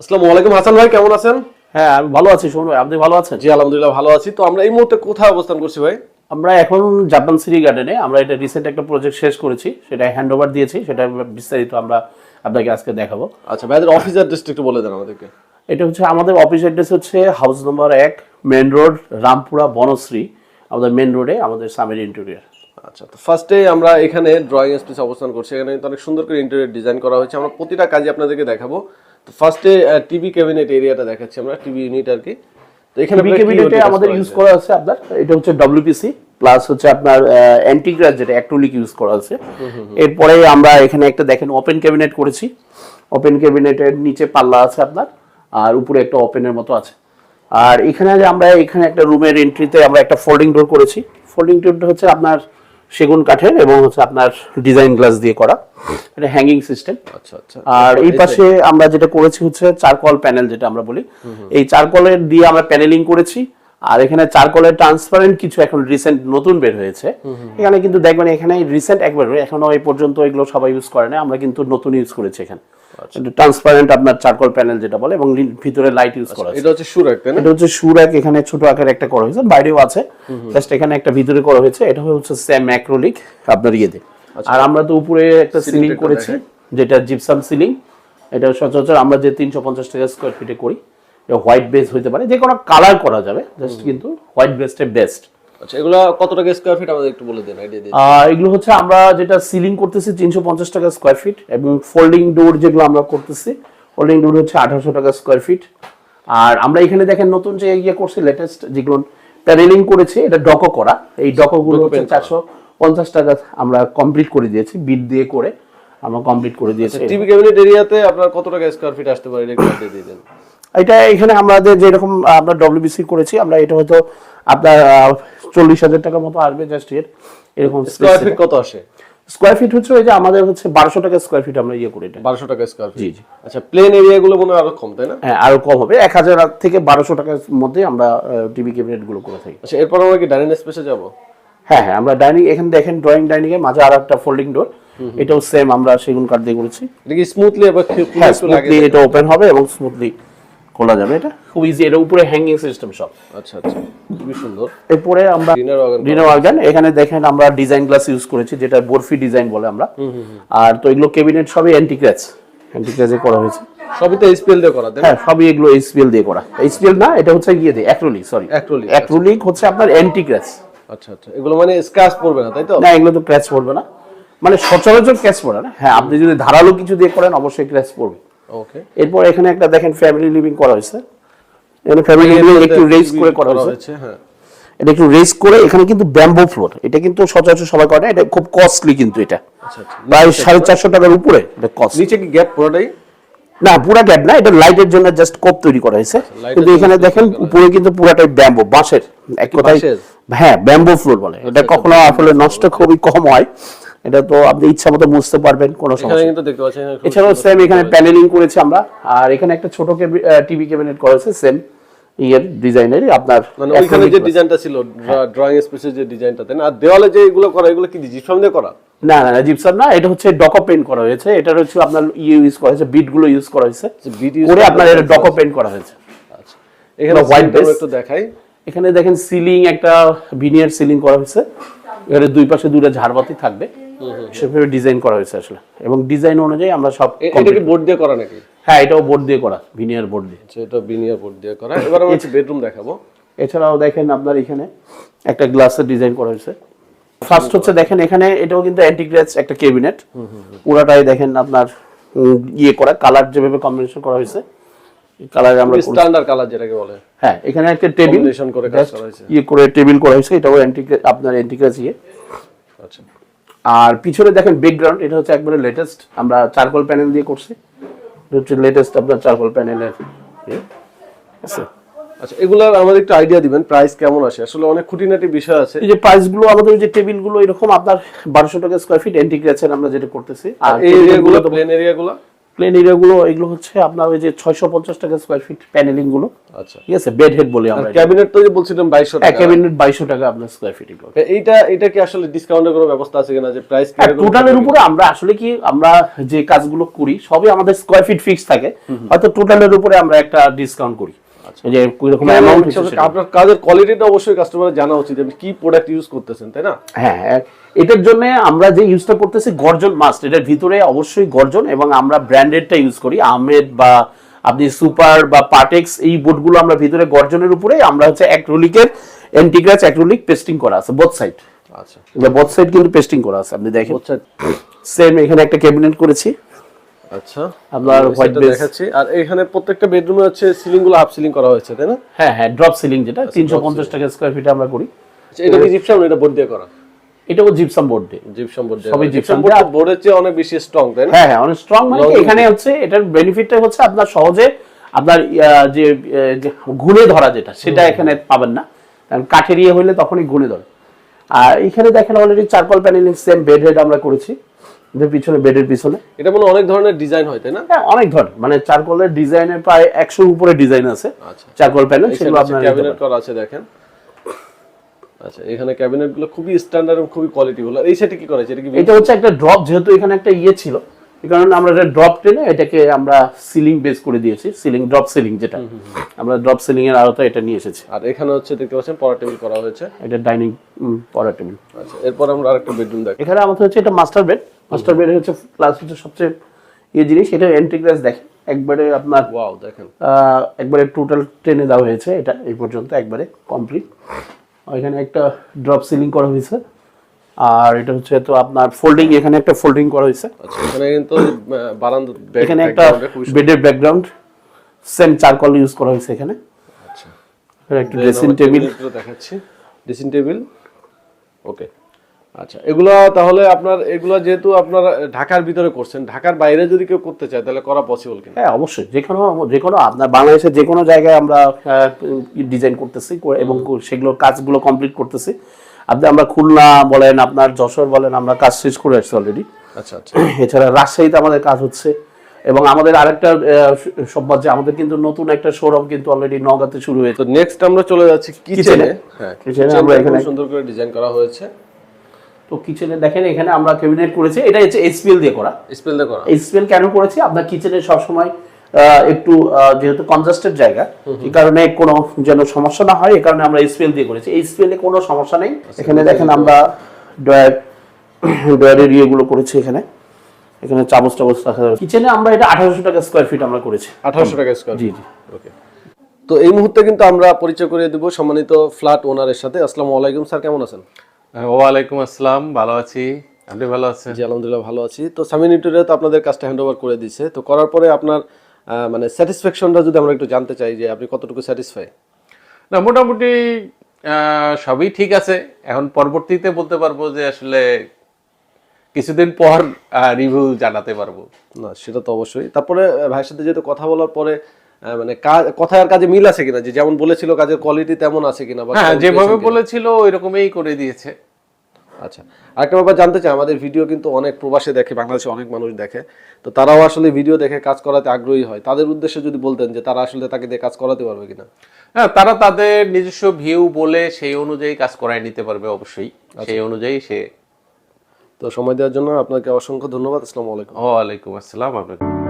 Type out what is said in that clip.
আসসালামু আলাইকুম হাসান ভাই কেমন আছেন? হ্যাঁ আমি ভালো আছি শোনো আপনি ভালো আছেন? জি আলহামদুলিল্লাহ ভালো আছি। তো আমরা এই মুহূর্তে কোথায় অবস্থান করছি ভাই? আমরা এখন জাপান সিটি গার্ডেনে আমরা এটা রিসেন্ট একটা প্রজেক্ট শেষ করেছি সেটা হ্যান্ড ওভার দিয়েছি সেটা বিস্তারিত আমরা আপনাকে আজকে দেখাবো। আচ্ছা ভাইদের অফিস অ্যাড্রেসটা একটু বলে দেন আমাদেরকে। এটা হচ্ছে আমাদের অফিস অ্যাড্রেস হচ্ছে হাউস নম্বর এক মেন রোড রামপুরা বনশ্রী আমাদের মেন রোডে আমাদের সামের ইন্টেরিয়ার আচ্ছা তো ফার্স্টে আমরা এখানে ড্রয়িং স্পেস অবস্থান করছি। এখানে অনেক সুন্দর করে ইন্টেরিয়র ডিজাইন করা হয়েছে। আমরা প্রতিটা কাজে আপনাদেরকে দেখাবো। তো ফার্স্টে টিভি ক্যাবিনেট এরিয়াটা দেখাচ্ছি আমরা টিভি ইউনিট আর কি। তো এখানে টিভি ক্যাবিনেটে আমাদের ইউজ করা আছে আপনার এটা হচ্ছে ডব্লিউপিসি প্লাস হচ্ছে আপনার অ্যান্টিগ্রাস যেটা অ্যাক্টোলিক ইউজ করা আছে। এরপরে আমরা এখানে একটা দেখেন ওপেন ক্যাবিনেট করেছি। ওপেন ক্যাবিনেটের নিচে পাল্লা আছে আপনার আর উপরে একটা ওপেনের মতো আছে। আর এখানে যে আমরা এখানে একটা রুমের এন্ট্রিতে আমরা একটা ফোল্ডিং ডোর করেছি। ফোল্ডিং ডোরটা হচ্ছে আপনার সেগুন কাঠের এবং হচ্ছে আপনার ডিজাইন গ্লাস দিয়ে করা। এটা হ্যাঙ্গিং সিস্টেম আচ্ছা আচ্ছা। আর এই পাশে আমরা যেটা করেছি হচ্ছে চারকল প্যানেল যেটা আমরা বলি। এই চারকলের দিয়ে আমরা প্যানেলিং করেছি। আর এখানে চারকলের ট্রান্সপারেন্ট কিছু এখন রিসেন্ট নতুন বের হয়েছে। এখানে কিন্তু দেখবেন এখানে রিসেন্ট একবার এখনও এই পর্যন্ত এগুলো সবাই ইউজ করে না আমরা কিন্তু নতুন ইউজ করেছি এখানে। ট্রান্সপারেন্ট আপনার চারকল প্যানেল যেটা বলে এবং ভিতরে লাইট ইউজ করা এটা হচ্ছে সুরাক তাই না? এটা হচ্ছে সুরাক এখানে ছোট আকারে একটা করা হয়েছে বাইরেও আছে। জাস্ট এখানে একটা ভিতরে করা হয়েছে এটা হচ্ছে সেম ম্যাক্রোলিক আপনার ইয়েতে। আর আমরা তো উপরে একটা সিলিং করেছি যেটা জিপসাম সিলিং এটা সচরাচর আমরা যে তিনশো পঞ্চাশ টাকা স্কোয়ার ফিটে করি হোয়াইট বেস হতে পারে যে কোনো কালার করা যাবে জাস্ট কিন্তু হোয়াইট বেসটা বেস্ট আচ্ছা এগুলো কত টাকা স্কোয়ার ফিট আমাদের একটু বলে দেন আইডিয়া দিন এগুলো হচ্ছে আমরা যেটা সিলিং করতেছি তিনশো পঞ্চাশ টাকা স্কোয়ার ফিট এবং ফোল্ডিং ডোর যেগুলো আমরা করতেছি ফোল্ডিং ডোর হচ্ছে আঠারোশো টাকা স্কোয়ার ফিট আর আমরা এখানে দেখেন নতুন যে ইয়ে করছি লেটেস্ট যেগুলো প্যানেলিং করেছি এটা ডকো করা। এই ডকোগুলো হচ্ছে চারশো পঞ্চাশ টাকা আমরা কমপ্লিট করে দিয়েছি বিট দিয়ে করে আমরা কমপ্লিট করে দিয়েছি। টিভি ক্যাবিনেট এরিয়াতে আপনার কত টাকা স্কোয়ার ফিট আসতে পারে এটা একটু দিয়ে দেন। এটা এখানে আমাদের যেরকম আমরা ডব্লিউবিসি করেছি আমরা এটা হয়তো আপনার চল্লিশ হাজার টাকার মতো আসবে জাস্ট এর এরকম স্কোয়ার ফিট কত আসে? স্কোয়ার ফিট হচ্ছে ওই যে আমাদের হচ্ছে বারোশো টাকা স্কোয়ার ফিট আমরা ইয়ে করি এটা। বারোশো টাকা স্কোয়ার ফিট জি আচ্ছা প্লেন এরিয়া গুলো মনে হয় আরও কম তাই না? হ্যাঁ আরও কম হবে। এক হাজার থেকে বারোশো টাকার মধ্যে আমরা টিভি ক্যাবিনেটগুলো করে থাকি। আচ্ছা এরপর আমরা কি ডাইনিং স্পেসে যাব? হ্যাঁ হ্যাঁ আমরা ডাইনিং এখানে দেখেন ড্রয়িং ডাইনিং এর মাঝে আর একটা ফোল্ডিং ডোর এটাও সেম আমরা সেগুন কাঠ দিয়ে করেছি। এটা কি স্মুথলি লাগে স্মুথলি এটা ওপেন হবে এবং স্মুথলি খোলা যাবে এটা? খুব ইজি এটা উপরে হ্যাঙ্গিং সিস্টেম সব। আচ্ছা আচ্ছা। খুবই সুন্দর। এরপরে আমরা ডিনার অর্গান ডিনার অর্গান এখানে দেখেন আমরা ডিজাইন গ্লাস ইউজ করেছি যেটা বরফি ডিজাইন বলে আমরা। আর তো এগুলো ক্যাবিনেট সবই অ্যান্টিক্র্যাচ অ্যান্টিক্র্যাচে করা হয়েছে। সবই তো এসপিএল দিয়ে করা তাই না? হ্যাঁ সবই এগুলো এইচপিএল দিয়ে করা। এইচপিএল না এটা হচ্ছে গিয়ে দিয়ে অ্যাক্রোলিক সরি Acrylic, অ্যাক্রোলিক হচ্ছে আপনার অ্যান্টিক্র্যাচ আচ্ছা আচ্ছা। এগুলো মানে স্ক্র্যাচ পড়বে না তাই তো? না এগুলো তো ক্র্যাচ পড়বে না। মানে সচরাচর ক্র্যাচ পড়ে না। হ্যাঁ আপনি যদি ধারালো কিছু দিয়ে করেন অবশ্যই ক্র্যাচ পড়বে। ওকে এরপর এখানে একটা দেখেন ফ্যামিলি লিভিং করা হয়েছে। এখানে ফ্যামিলি লিভিং একটু রেজ করে করা হয়েছে। হ্যাঁ। এটা একটু রেজ করে এখানে কিন্তু ব্যাম্বো ফ্লোর এটা কিন্তু সচরাচর সবাই করে না এটা খুব কস্টলি কিন্তু এটা। আচ্ছা আচ্ছা। প্রায় সাড়ে চারশো টাকার উপরে এটা কস্ট নিচে কি গ্যাপ পুরোটাই? না পুরা গ্যাপ না এটা লাইটের জন্য জাস্ট কোপ তৈরি করা হয়েছে। কিন্তু এখানে দেখেন উপরে কিন্তু পুরাটাই ব্যাম্বো বাঁশের। এক কথায় হ্যাঁ ব্যাম্বো ফ্লোর বলে। এটা কখনো আসলে নষ্ট খুবই কম হয়। এটা তো আপনি ইচ্ছা মতো বুঝতে পারবেন কোনো সমস্যা নেই। কিন্তু দেখতে পাচ্ছেন এছাড়াও সেম এখানে প্যানেলিং করেছি আমরা। আর এখানে একটা ছোট টিভি ক্যাবিনেট করা হয়েছে সেম ইয়ের ডিজাইনের আপনার মানে ওইখানে যে ডিজাইনটা ছিল ড্রয়িং স্পেসের যে ডিজাইনটা তাই না? আর দেওয়ালে যে এগুলো করা এগুলো কি জিপসাম দিয়ে করা? না না জিপসাম না এটা হচ্ছে ডকো পেন্ট করা হয়েছে। এটার হচ্ছে আপনার ইয়ে ইউজ করা হয়েছে বিটগুলো ইউজ করা হয়েছে। বিট করে আপনার এটা ডকো পেন্ট করা হয়েছে। আচ্ছা এখানে একটু দেখাই। এখানে দেখেন সিলিং একটা ভিনিয়ার সিলিং করা হয়েছে। এখানে দুই পাশে দুটো ঝাড়বাতি থাকবে। সেভাবে ডিজাইন করা হয়েছে আসলে। এবং ডিজাইন অনুযায়ী আমরা সব এটা কি বোর্ড দিয়ে করা নাকি? হ্যাঁ এটাও বোর্ড দিয়ে করা ভিনিয়ার বোর্ড দিয়ে। আচ্ছা এটা বিনিয়া বোর্ড দিয়ে করা। এবার বেডরুম দেখাবো। এছাড়াও দেখেন আপনার এখানে একটা গ্লাসের ডিজাইন করা হয়েছে। ফার্স্ট হচ্ছে দেখেন এখানে এটাও কিন্তু একটা ক্যাবিনেট পুরাটাই দেখেন আপনার ইয়ে করা কালার যেভাবে কম্বিনেশন করা হয়েছে। কালারে আমরা স্ট্যান্ডার্ড কালার যেটাকে বলে। হ্যাঁ এখানে একটা টেবিল করে কাজ করা হয়েছে। ইয়ে করে টেবিল করা হয়েছে এটাও অ্যান্টিগ্রেস আপনার অ্যান্টিগ্রেস ইয়ে। আচ্ছা। আর পিছনে দেখেন ব্যাকগ্রাউন্ড এটা হচ্ছে একবারে লেটেস্ট আমরা চারকোল প্যানেল দিয়ে করছি। হচ্ছে লেটেস্ট আপনার চারকোল প্যানেলের ইয়ে। আছে আচ্ছা এগুলার আমাদের একটু আইডিয়া দিবেন প্রাইস কেমন আছে আসলে অনেক খুঁটিনাটি বিষয় আছে। এই যে প্রাইসগুলো আমাদের ওই যে টেবিলগুলো এরকম আপনার বারোশো টাকা স্কোয়ার ফিট এন্টিগ্রেশন আমরা যেটা করতেছি। আর এই এরিয়াগুলো প্লেন এরিয়াগুলো প্লেন এরিয়াগুলো এগুলো হচ্ছে আপনার ওই যে ছয়শো পঞ্চাশ টাকা স্কোয়ার ফিট প্যানেলিংগুলো। আচ্ছা। ঠিক আছে? বেড হেড বলি আমরা ক্যাবিনেট তো যে বলছিলাম বাইশশো টাকা। ক্যাবিনেট বাইশশো টাকা আপনার স্কোয়ার ফিট এগুলো। এইটা এটা কি আসলে ডিসকাউন্টের কোনো ব্যবস্থা আছে কিনা যে প্রাইস টোটালের উপরে আমরা আসলে কি আমরা যে কাজগুলো করি সবই আমাদের স্কোয়ার ফিট ফিক্স থাকে। হয়তো টোটালের উপরে আমরা একটা ডিসকাউন্ট করি। যে এরকম অ্যামাউন্ট আপনার কাজের কোয়ালিটিটা অবশ্যই কাস্টমার জানা উচিত আপনি কি প্রোডাক্ট ইউজ করতেছেন তাই না? হ্যাঁ হ্যাঁ। এটার জন্য আমরা যে ইউজটা করতেছি গর্জন মাস্ট এটার ভিতরে অবশ্যই গর্জন এবং আমরা ব্র্যান্ডেডটা ইউজ করি। আহমেদ বা আপনি সুপার বা পাটেক্স এই বোর্ডগুলো আমরা ভিতরে গর্জনের উপরে আমরা হচ্ছে অ্যাক্রোলিকের অ্যান্টিগ্রাচ অ্যাক্রোলিক পেস্টিং করা আছে বোথ সাইড আচ্ছা। বোথ সাইড কিন্তু পেস্টিং করা আছে আপনি দেখেন। আচ্ছা সেম এখানে একটা ক্যাবিনেট করেছি। আচ্ছা। আপনার আমি white দেখাচ্ছি। আর এখানে প্রত্যেকটা বেডরুমে হচ্ছে সিলিংগুলো হাফ সিলিং করা হয়েছে তাই না? হ্যাঁ হ্যাঁ ড্রপ সিলিং যেটা তিনশো পঞ্চাশ টাকা স্কোয়ার ফিটে আমরা করি। আচ্ছা, এটা কি জিপসাম এটা বোর্ড দিয়ে করা? এটাও জিপসাম বোর্ড দিয়ে। জিপসাম বোর্ড দিয়ে সবই জিপসাম বোর্ড বোর্ডের চেয়ে অনেক বেশি স্ট্রং তাই না? হ্যাঁ হ্যাঁ অনেক স্ট্রং মানে এখানে হচ্ছে এটার বেনিফিটটা হচ্ছে আপনার সহজে আপনার যে ঘুরে ধরা যেটা সেটা এখানে পাবেন না। কারণ কাঠের ইয়ে হইলে তখনই ঘুরে ধরে। আর এখানে দেখেন already charcoal panelling same bed head আমরা করেছি। যে পিছনে বেডের পিছনে। এটা মনে অনেক ধরনের ডিজাইন হয় তাই না? হ্যাঁ অনেক ধরনের। মানে চারকোলের ডিজাইনের প্রায় একশোর উপরে ডিজাইন আছে। আচ্ছা। চারকল প্যানেল সেগুলো আপনার ক্যাবিনেট। করা আছে দেখেন। আচ্ছা এখানে ক্যাবিনেটগুলো খুবই স্ট্যান্ডার্ড এবং খুবই কোয়ালিটি এই সেটা কি করা আছে? এটা কি এটা হচ্ছে একটা ড্রপ যেহেতু এখানে একটা ইয়ে ছিল। এই কারণে আমরা এটা ড্রপ টেনে এটাকে আমরা সিলিং বেস করে দিয়েছি সিলিং ড্রপ সিলিং যেটা। আমরা ড্রপ সিলিং এর আওতায় এটা নিয়ে এসেছি। আর এখানে হচ্ছে দেখতে পাচ্ছেন পড়া টেবিল করা হয়েছে। এটা ডাইনিং পড়ার টেবিল আচ্ছা এরপর আমরা আরেকটা বেডরুম দেখি এখানে আমাদের হচ্ছে এটা মাস্টার বেড মাস্টার বেড হচ্ছে প্লাস হচ্ছে সবচেয়ে ইয়ে জিনিস এটা এন্ট্রিগ্লাস দেখেন। একবারে আপনার ওয়াও দেখেন। একবারে টোটাল টেনে দেওয়া হয়েছে এটা এই পর্যন্ত একবারে কমপ্লিট এখানে একটা ড্রপ সিলিং করা হয়েছে। আর এটা হচ্ছে তো আপনার ফোল্ডিং এখানে একটা ফোল্ডিং করা হয়েছে। আচ্ছা এখানে কিন্তু বারান্দা এখানে একটা বেডের ব্যাকগ্রাউন্ড সেম চারকল ইউজ করা হয়েছে এখানে। আচ্ছা। একটা ড্রেসিং টেবিল দেখাচ্ছি। ড্রেসিং টেবিল ওকে আচ্ছা এগুলা তাহলে আপনার এগুলা যেহেতু আপনার ঢাকার ভিতরে করছেন ঢাকার বাইরে যদি কেউ করতে চায় তাহলে করা পসিবল কিনা? হ্যাঁ অবশ্যই। যে কোনো যে কোনো আপনার বাংলাদেশের যে কোনো জায়গায় আমরা ডিজাইন করতেছি করে- এবং সেগুলোর কাজগুলো কমপ্লিট করতেছি। আপনি আমরা খুলনা বলেন আপনার যশোর বলেন আমরা কাজ শেষ করে আসছি অলরেডি আচ্ছা আচ্ছা। এছাড়া রাজশাহীতে আমাদের কাজ হচ্ছে এবং আমাদের আরেকটা সম্বাদ যে আমাদের কিন্তু নতুন একটা শোরুম কিন্তু অলরেডি নগাতে শুরু হয়েছে। নেক্সট আমরা চলে যাচ্ছি কিচেনে Kitchen-এ। হ্যাঁ আমরা এখানে- সুন্দর করে ডিজাইন করা হয়েছে। তো কিচেনে দেখেন এখানে আমরা ক্যাবিনেট করেছি। এটা হচ্ছে এসপিএল দিয়ে করা। স্পেল দিয়ে করা। এসপিএল কেন করেছি? আপনার কিচেনে সবসময় আহ, একটু যেহেতু কনজাস্টেড জায়গা এই কারণে কোনো যেন সমস্যা না হয় এই কারণে আমরা এসপিএল দিয়ে করেছি। এসপিএল এ কোনো সমস্যা নেই। এখানে দেখেন আমরা ডয়ার ডয়ারের ইয়েগুলো করেছি এখানে। এখানে চামচ টামচ রাখা কিচেনে আমরা এটা আঠারোশো টাকা স্কোয়ার ফিট আমরা করেছি। আঠারোশো টাকা স্কোয়ার জি জি। ওকে তো এই মুহূর্তে কিন্তু আমরা পরিচয় করে দেব সম্মানিত ফ্ল্যাট ওনারের সাথে। আসসালামু আলাইকুম স্যার কেমন আছেন? ওয়ালাইকুম আসসালাম ভালো আছি। আপনি ভালো আছেন? জি আলহামদুলিল্লাহ ভালো আছি। তো সামিন ইউটিউবে তো আপনাদের কাজটা হ্যান্ড ওভার করে দিছে তো করার পরে আপনার মানে স্যাটিসফ্যাকশনটা যদি আমরা একটু জানতে চাই যে আপনি কতটুকু স্যাটিসফাই না মোটামুটি সবই ঠিক আছে। এখন পরবর্তীতে বলতে পারব যে আসলে কিছুদিন পর রিভিউ জানাতে পারব। না সেটা তো অবশ্যই। তারপরে ভাইয়ের সাথে যেহেতু কথা বলার পরে মানে কাজ কথা আর কাজে মিল আছে কিনা? যে যেমন বলেছিল কাজের কোয়ালিটি তেমন আছে কিনা হ্যাঁ যেভাবে বলেছিল ওই রকমই করে দিয়েছে। আচ্ছা আরেকটা ব্যাপার জানতে চাই আমাদের ভিডিও কিন্তু অনেক প্রবাসে দেখে বাংলাদেশে অনেক মানুষ দেখে। তো তারাও আসলে ভিডিও দেখে কাজ করাতে আগ্রহী হয়। তাদের উদ্দেশ্যে যদি বলতেন যে তারা আসলে তাকে দিয়ে কাজ করাতে পারবে কিনা। হ্যাঁ তারা তাদের নিজস্ব ভিউ বলে সেই অনুযায়ী কাজ করায় নিতে পারবে অবশ্যই। সেই অনুযায়ী সে তো সময় দেওয়ার জন্য আপনাকে অসংখ্য ধন্যবাদ। আসসালামু আলাইকুম। ওয়ালাইকুম আসসালাম আপনাকে